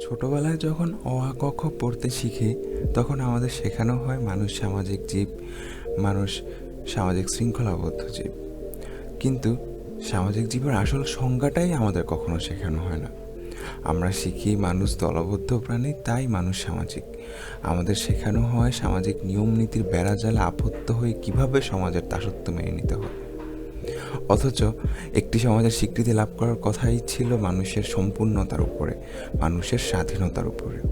ছোটবেলায় যখন অ আ ক খ পড়তে শিখি, তখন আমাদের শেখানো হয় মানুষ সামাজিক জীব, মানুষ সামাজিক শৃঙ্খলাবদ্ধ জীব। কিন্তু সামাজিক জীবের আসল সংজ্ঞাটাই আমাদের কখনো শেখানো হয় না। আমরা শিখি মানুষ দলবদ্ধ প্রাণী, তাই মানুষ সামাজিক। আমাদের শেখানো হয় সামাজিক নিয়ম নীতির বেড়াজালে আবদ্ধ হয়ে কীভাবে সমাজের দাসত্ব মেনে নিতে হয়। অথচ একটি সমাজের স্বীকৃতি লাভ করার কথাই ছিল মানুষের সম্পূর্ণতার উপরে, মানুষের স্বাধীনতার উপরে।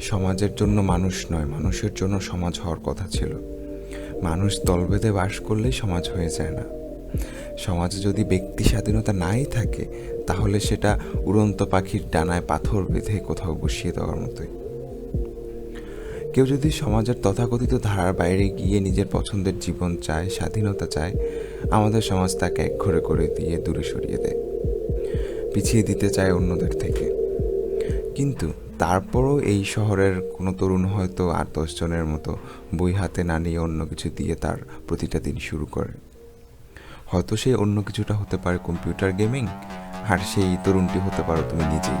সমাজের জন্য মানুষ নয়, মানুষের জন্য সমাজ হওয়ার কথা ছিল। মানুষ দলভেদে বাস করলেই সমাজ হয়ে যায় না। সমাজে যদি ব্যক্তি স্বাধীনতা নাই থাকে, তাহলে সেটা উড়ন্ত পাখির ডানায় পাথর বেঁধে কোথাও বসিয়ে দেওয়ার মতোই। কেউ যদি সমাজের তথাকথিত ধারার বাইরে গিয়ে নিজের পছন্দের জীবন চায়, স্বাধীনতা চায়, আমাদের সমাজ তাকে একঘরে করে দিয়ে দূরে সরিয়ে দেয়, পিছিয়ে দিতে চায় অন্যদের থেকে। কিন্তু তারপরও এই শহরের কোনো তরুণ হয়তো আট দশজনের মতো বই হাতে না নিয়ে অন্য কিছু দিয়ে তার প্রতিটা দিন শুরু করে। হয়তো সেই অন্য কিছুটা হতে পারে কম্পিউটার গেমিং, আর সেই তরুণটি হতে পারো তুমি নিজেই।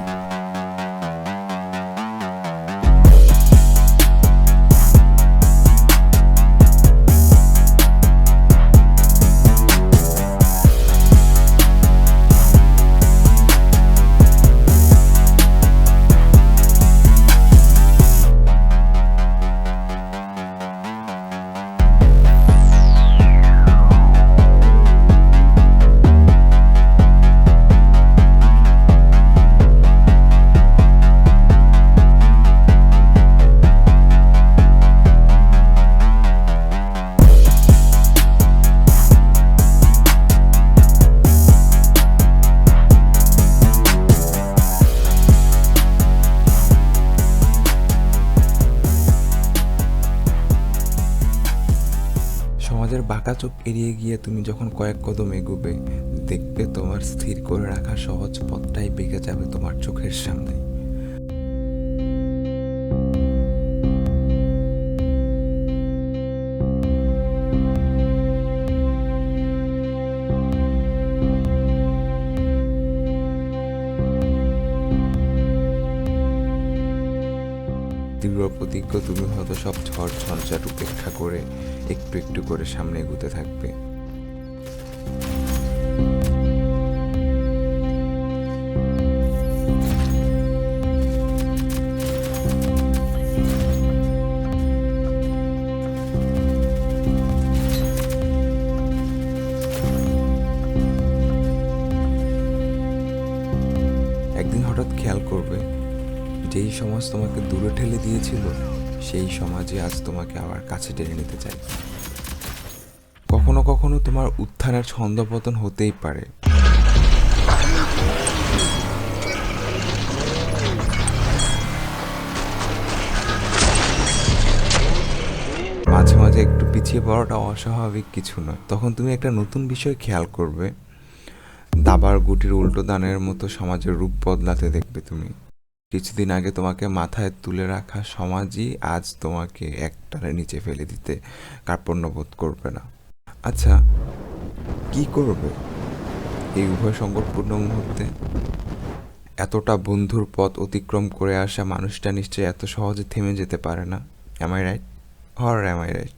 সমাজের বাঁকা চোখ এড়িয়ে গিয়ে তুমি যখন কয়েক কদম এগোবে, দেখবে তোমার স্থির করে রাখা সহজ পথটাই বেঁকে যাবে তোমার চোখের সামনে। তীব্র প্রতিজ্ঞ, তুমি হয়তো সব ঝড় ঝঞ্ঝাট উপেক্ষা করে একটু একটু করে সামনে এগুতে থাকবে। যেই সমাজ তোমাকে দূরে ঠেলে দিয়েছিল, সেই সমাজে আজ তোমাকে আবার কাছে টেনে নিতে চাই কখনো কখনো তোমার উত্থানের ছন্দপতন হতেই পারে। মাঝে মাঝে একটু পিছিয়ে পড়াটা অস্বাভাবিক কিছু নয়। তখন তুমি একটা নতুন বিষয় খেয়াল করবে। দাবার গুটির উল্টো দানের মতো সমাজের রূপ বদলাতে দেখবে তুমি। কিছুদিন আগে তোমাকে মাথায় তুলে রাখা সমাজই আজ তোমাকে একটারে নিচে ফেলে দিতে কার্পণ্যবোধ করবে না। আচ্ছা কি করবে এই উভয় সংকটপূর্ণ মুহূর্তে? এতটা বন্ধুর পথ অতিক্রম করে আসা মানুষটা নিশ্চয়ই এত সহজে থেমে যেতে পারে না। এম আই রাইট হর এম আই রাইট